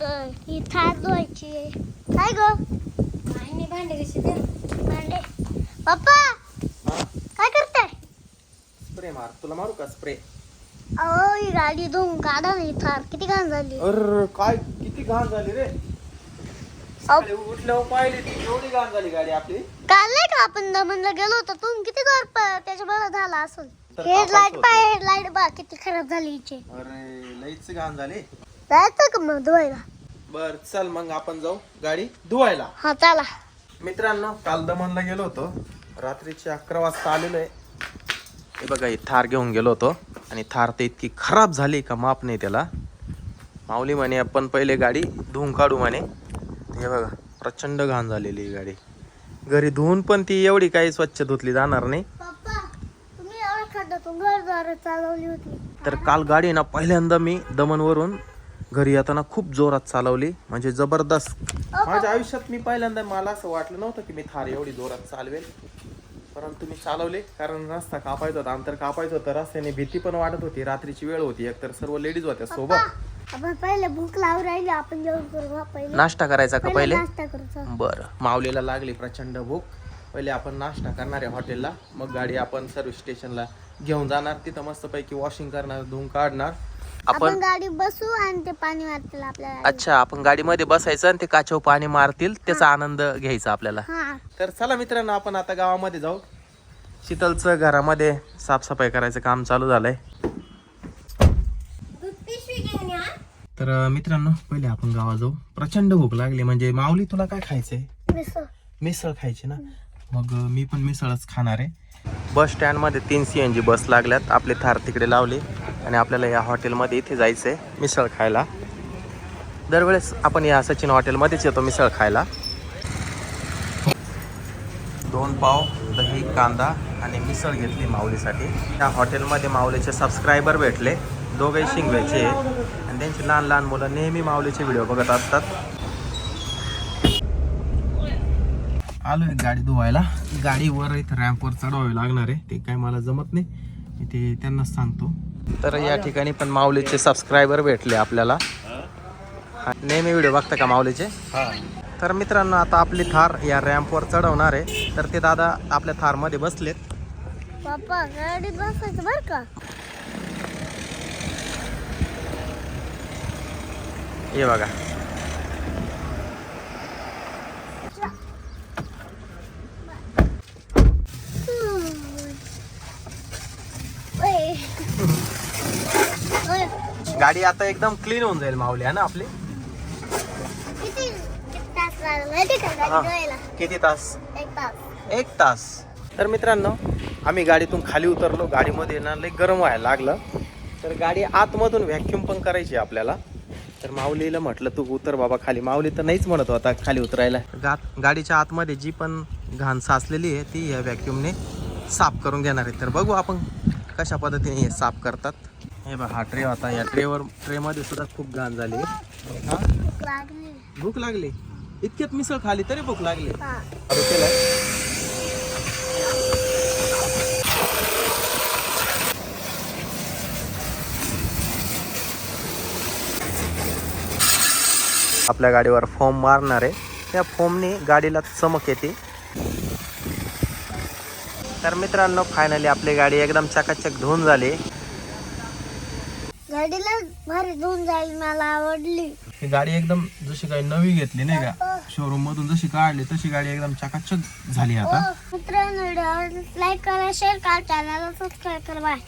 तर ही थार धुवायची आहे. काय ग. आईने भांडे कशी ते भांडे. पप्पा हा काय करताय? स्प्रे मार तुला मारू का स्प्रे? अहो ही गाडी धुवून काढा ना ही थार किती घाण झाली. अर काय किती घाण झाली रे? सकाळी उठल्यावर पाहिली ती एवढी घाण झाली गाडी आपली. काल नाही का आपण दमनला गेलो होतो? तुम्ही किती घर त्याच्या बरं झाला असेल तर हेडलाईट कापायचं पाय हेडलाईट बा किती खराब झाली हिची. अरे लईच घाण झाली. जायचं का मग धुवायला? बर चल मग आपण जाऊ. गाडी धुवायला. हा चला. मित्रांनो काल दमनला गेलो होतो. रात्रीचे अकरा वाजता आलेलो आहे. हे बघा ही थार घेऊन गेलो होतो. आणि थार तर इतकी खराब झाली का माप नाही त्याला. माऊली म्हणे आपण पहिले गाडी धुवून काढू म्हणे. हे बघा प्रचंड घाण झालेली ही गाडी. घरी धुवून पण ती एवढी काही स्वच्छ धुतली जाणार नाही. पप्पा तुम्ही एवढं खड्ड्यातून घरद्वार चालवली होती. तर काल गाडी ना पहिल्यांदा मी दमनवरून घरी येताना खूप जोरात चालवली म्हणजे जबरदस्त. माझ्या आयुष्यात मी पहिल्यांदा मला असं वाटलं नव्हतं की मी थार एवढी जोरात चालवेल. परंतु मी चालवले कारण रस्ता कापायचा होता अंतर कापायचं होतं रस्त्याने भीती पण वाटत होती रात्रीची वेळ होती एकतर सर्व लेडीज होत्या सोबत. आपण पहिले भूक लावून राहिली आपण जेवण करू हा पहिले. नाश्ता करायचा का पहिले नाश्ता करू चल. बरं. माऊलीला लागली प्रचंड भूक. पहिले आपण नाश्ता करणार आहे हॉटेलला मग गाडी आपण सर्व्हिस स्टेशनला घेऊन जाणार. तिथं मस्तपैकी वॉशिंग करणार धुवून काढणार. आपण गाडी बसू आणि ते पाणी मारतील आपल्याला. अच्छा आपण गाडीमध्ये बसायचं आणि ते काचव पाणी मारतील त्याचा आनंद घ्यायचा आपल्याला. हा. तर चला मित्रांनो आपण आता गावामध्ये जाऊ. शीतलचं घरामध्ये साफसफाई करायचं काम चालू झालंय. दूध पिशवी घेऊन या. तर अं, मित्रांनो पहिले आपण गावात जाऊ. प्रचंड भूक लागली म्हणजे माऊली तुला काय खायचंय? मिसळ. मिसळ खायची ना? मग अं, मी पण मिसळच खाणार आहे. बस स्टँडमध्ये तीन सी एन जी बस लागल्यात आपले थार तिकडे लावले. आणि आपल्याला या हॉटेलमध्ये इथे जायचं आहे मिसळ खायला. दरवेळेस आपण या सचिन हॉटेलमध्येच येतो मिसळ खायला. दोन पाव दही कांदा आणि मिसळ घेतली माऊलीसाठी. त्या हॉटेलमध्ये माऊलीचे सबस्क्रायबर भेटले. दोघे शिंगव्याचे आणि त्यांची लहान लहान मुलं नेहमी माऊलीचे व्हिडिओ बघत असतात. आलो एक गाडी धुवायला. गाडीवर इथं रॅम्पवर चढवावी लागणार आहे. ते काय मला जमत नाही. मी ते त्यांनाच सांगतो. तर या ठिकाणी पण माऊलीचे सबस्क्रायबर भेटले आपल्याला. हा, नेहमी व्हिडिओ बघता का माऊलीचे? तर मित्रांनो आता आपली थार या रॅम्पवर चढवणार आहे. तर ते दादा आपल्या थारमध्ये बसलेत. पप्पा गाडीत बसायचं बर का? हे बघा. गाडी आता एकदम क्लीन होऊन जाईल माऊली आहे ना आपली? किती तास हा. किती एक तास. तर मित्रांनो आम्ही गाडीतून खाली उतरलो गाडीमध्ये ना लई गरम व्हायला लागलं. तर गाडी आतमधून व्हॅक्युम पण करायची आहे आपल्याला. तर माऊलीला म्हटलं तू उतर बाबा खाली. माऊली तर नाहीच म्हणत होता खाली उतरायला. गा गाडीच्या आतमध्ये जी पण घाण साचलेली आहे ती या व्हॅक्युमने साफ करून घेणार आहे. तर बघू आपण कशा पद्धतीने हे साफ करतात. हे बघा हा ट्रे होता. या ट्रेवर ट्रेमध्ये सुद्धा खूप घाण झाली. हा भूक लागली? इतक्यात मिसळ खाली तरी भूक लागली. आपल्या गाडीवर फोम मारणार आहे. त्या फोमने गाडीला चमक येते. तर मित्रांनो फायनली आपली गाडी एकदम चकाचक धुवून झाली. गाडीला भारी धुवून जाईल मला आवडली. ही गाडी एकदम जशी काही नवी घेतली नाही का? शोरूम मधून जशी काढली तशी गाडी एकदम चकाचक झाली आता. हो मित्रांनो लाईक करा शेअर करा चॅनलला सबस्क्राईब करा. बाय